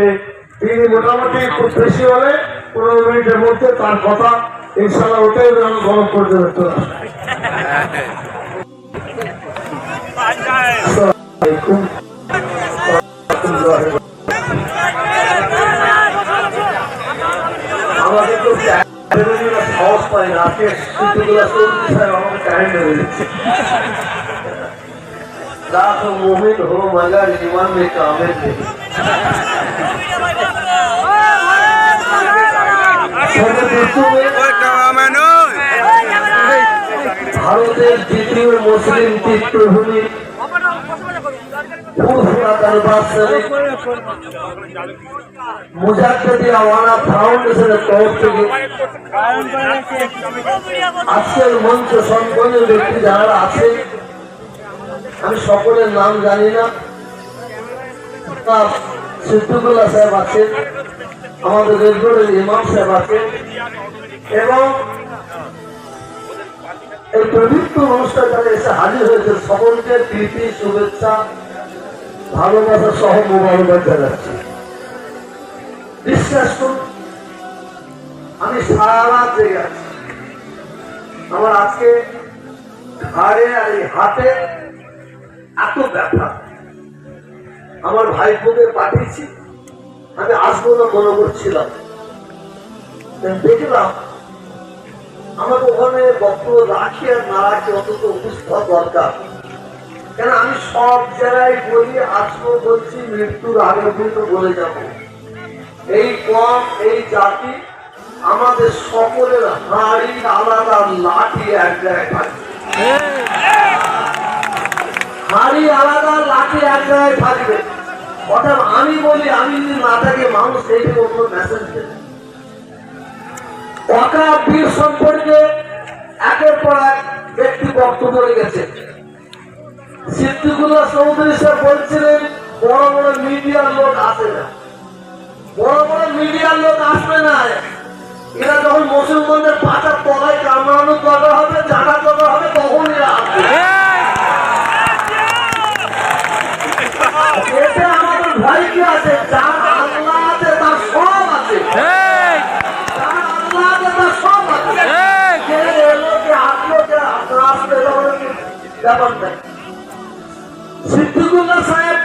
থেকে তিনি মোটামুটি খুব বেশি হলে পনেরো মিনিটের মধ্যে তার কথা ইনশাল্লাহ ওটাই আমি গরম করতে পারতো আমাদের তো সাহস পায় না, আজকে আমাকে টাইম দেবে لا تو مومن ہو مگر ভারতের দ্বিতীয় মুসলিম তীর্থভূমি তরফ থেকে আজকের মঞ্চ সম্পন্ন ব্যক্তি যারা আছে, আমি সকলের নাম জানি না। সিদ্দুকুল্লাহ সাহেব আছেন। আমাদের রেলগড়ের ইমাম সাহেব আছেন এবং এই পবিত্র অনুষ্ঠান যারা এসে হাজির হয়েছে সকলকে প্রীতি, শুভেচ্ছা, ভালোবাসা সহ মোবারকবাদ জানাচ্ছি। বিশ্বাস করুন, আমি সারা রাত জেগে আছি। আমার আজকে ঘাড়ে আর এই হাতে এত ব্যথা। আমার ভাইপোকে পাঠিয়েছি। আমি আসব না মনে করছিলাম। দেখলাম আমাকে ওখানে বক্তব্য রাখি আর না রাখি অন্তত উপস্থিত দরকার। কেন আমি সব জায়গায় বলি আসব বলছি মৃত্যুর আগে পর্যন্ত বলে যাব। এই কম এই জাতি আমাদের সকলের হাড়ি আলাদা লাঠি এক জায়গায় থাকবে হাড়ি আলাদা লাঠি এক জায়গায় থাকবে অর্থাৎ আমি বলি, আমি যদি না থাকি মানুষ মেসেজ দেবে সম্পর্কে একের পর এক ব্যক্তি বক্তব্য রেখেছে। চৌধুরী বলছিলেন, বড় বড় মিডিয়ার লোক আসে না। বড় বড় মিডিয়ার লোক আসবে না। এরা যখন মুসলমানদের পাচার তলায় কামড়ানোর দরকার হবে, জানার দরকার হবে তখন এরা আসবে এতে আমাদের ভয় কি আছে যার আল্লাহ আছে তার সব আছে যার আল্লাহ আছে তার সব আছে কে এলো কে আসলো কে আপনার আসবে এটা হলো কি সাহেব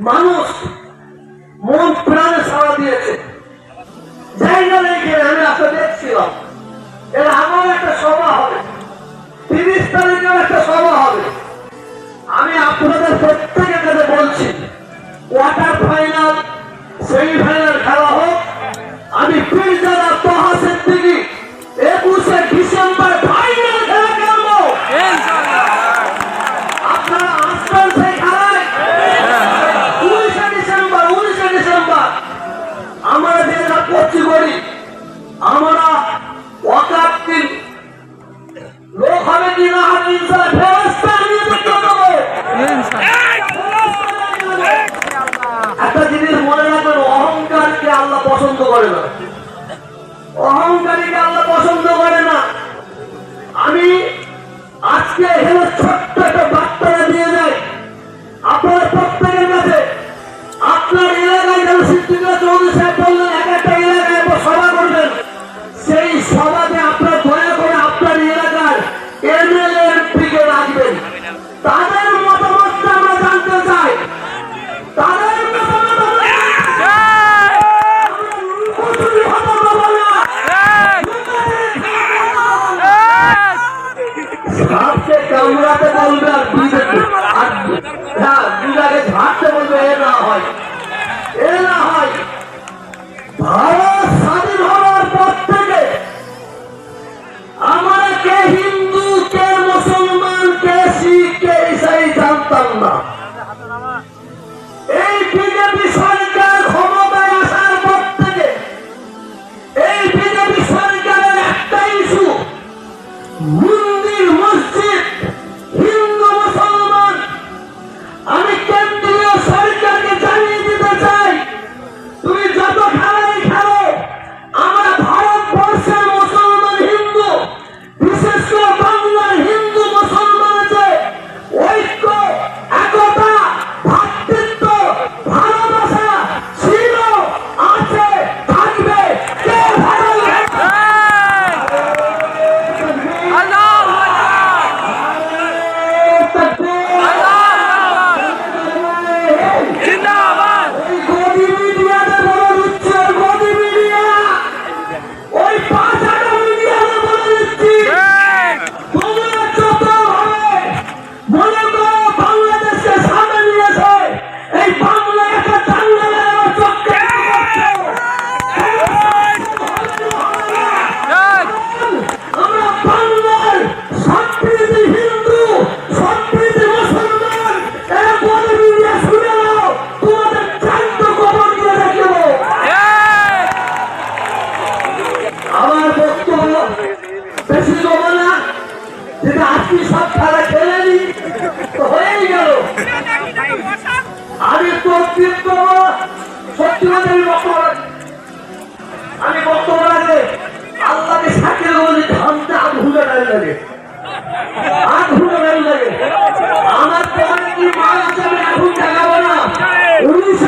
মানুষ না। Get out!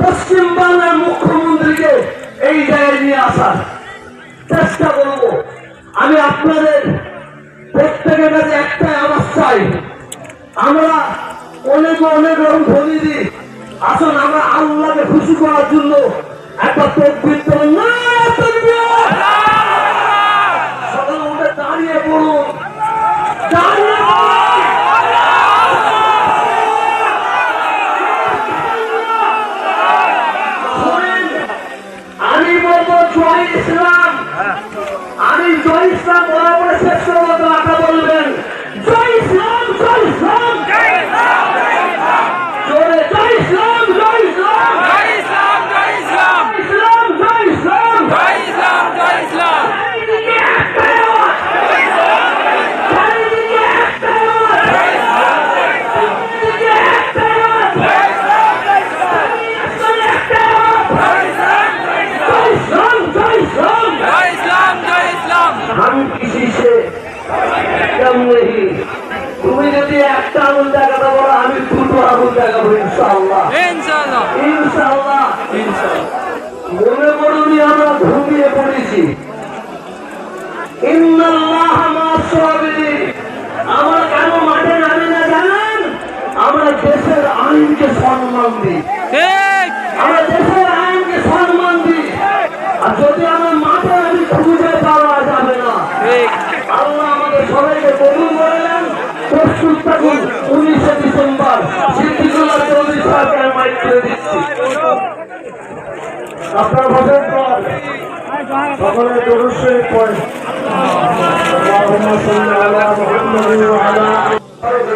পশ্চিম বাংলার মুখ্যমন্ত্রীকে এই জায়গায় নিয়ে আসার চেষ্টা করব। আমি আপনাদের প্রত্যেকের কাছে একটাই আওয়াজ চাই। আমরা অনেক অনেক রকম ধনী দিই আসুন, আমরা আল্লাহকে খুশি করার জন্য একটা তকবির দেবেন না দাঁড়িয়ে পড়ুন। আঙুল দেখাবো ইনশাআল্লাহ। ইনশাআল্লাহ। মনে করুনি আমরা ঘুমিয়ে পড়েছি। ইন্নাল্লাহ মা'আস সাবিরিন। আমরা কেন মাঠে নামি না জানেন? আমরা দেশের আইনকে সম্মান দিই। আমরা দেশের আইনকে সম্মান দিই। আর যদি আমার মাঠে আমি খুঁজে পাওয়া যাবে না আল্লাহ আমাদের সবাইকে কবুল করলেন প্রস্তুত থাকুন উনিশে ডিসেম্বর সিদ্দিকুল্লাহ চৌধুরী সরকার মাইক করে দিচ্ছি আপনার বসেন সকলের দরুদ শরীফ পড়েন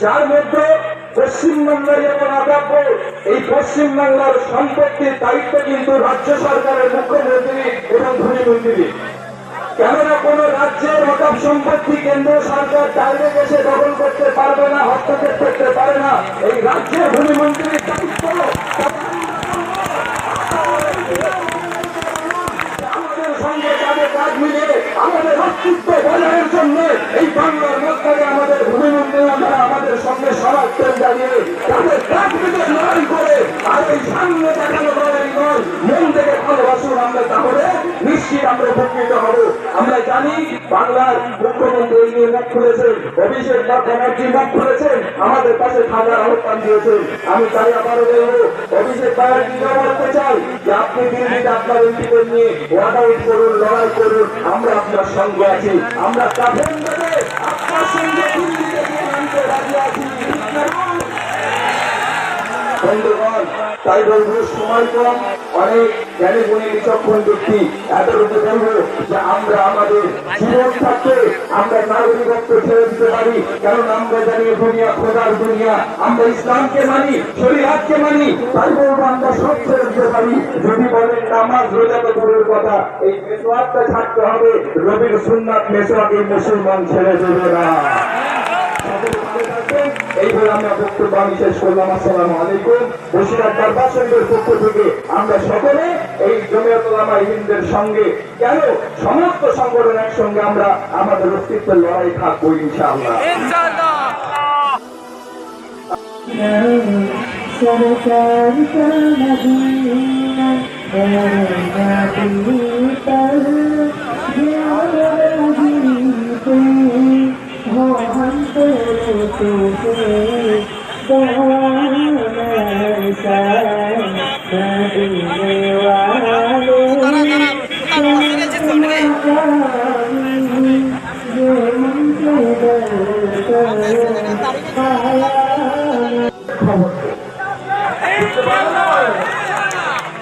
যার মধ্যে পশ্চিমবাংলার যেমন আদাব্য এই পশ্চিমবাংলার সম্পত্তির দায়িত্ব কিন্তু রাজ্য সরকারের মুখ্যমন্ত্রী এবং ধনীমন্ত্রী কেননা কোন রাজ্যের অকাপ সম্পত্তি কেন্দ্র সরকার ডাইরেক্ট এসে দখল করতে পারবে না, হস্তক্ষেপ করতে পারে না। এই রাজ্যের ভূমিমন্ত্রীর দায়িত্ব আমাদের অস্তিত্ব বজায়ের জন্য এই বাংলার মধ্যে আমাদের যারা আমাদের সঙ্গে সমাজের দাঁড়িয়ে তাদের মিলিয়ে লড়াই করে আর এই সামনে দেখানো লড়াই নয় মন থেকে ভালোবাসুন আমরা তাহলে, নিশ্চিত আমরা উপকৃত হব। আমরা জানি বাংলার মুখ্যমন্ত্রী নিয়ে মুখ খুলেছেন, অভিষেক ব্যানার্জি মুখ খুলেছেন, আমাদের আহ্বান দিয়েছেন। আমি তাই আবারও অভিষেক ব্যানার্জি চাই? যে আপনি দিল্লিতে আপনার নিয়ে ওয়ার্ড আউট করুন, লড়াই করুন, আমরা আপনার সঙ্গে আছি। আমরা কাফেন আপনার সঙ্গে দিল্লিতে গিয়ে নামতে রাজি আছি আমরা ইসলামকে মানি, শরীয়তকে মানি তাই বলব আমরা সব ছেড়ে দিতে পারি। যদি বলেন নামাজ, রোজা তো কথা, এই মেসোয়াকটা ছাড়তে হবে। রবির সুন্নাত, মেসোয়াক এই মুসলমান ছেড়ে দেবে না। থাকবে এইভাবে আমি বক্তব্য আমি শেষ করলাম। আসসালাম আলাইকুম। বসিরার দরবার শরীফের পক্ষ থেকে আমরা সকলে এই জমিয়তলামা হিন্দের সঙ্গে কেন সমস্ত সংগঠন একসঙ্গে আমরা আমাদের অস্তিত্বের লড়াই থাকব ইনশাআল্লাহ। سرکار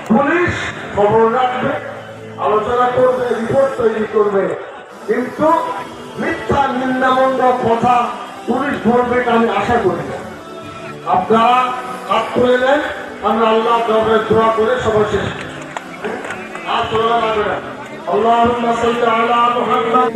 পুলিশ খবর রাখবে আলোচনা করবে রিপোর্ট তৈরি করবে। কিন্তু মিথ্যা নিন্দামন্দ কথা পুলিশ ধরবে এটা আমি আশা করি না। আপনারা হাত তুলে নেন আমরা আল্লাহ দরবারে দোয়া করে সবার শেষ করি। হাত তোলা লাগবে না اللهم صل على محمد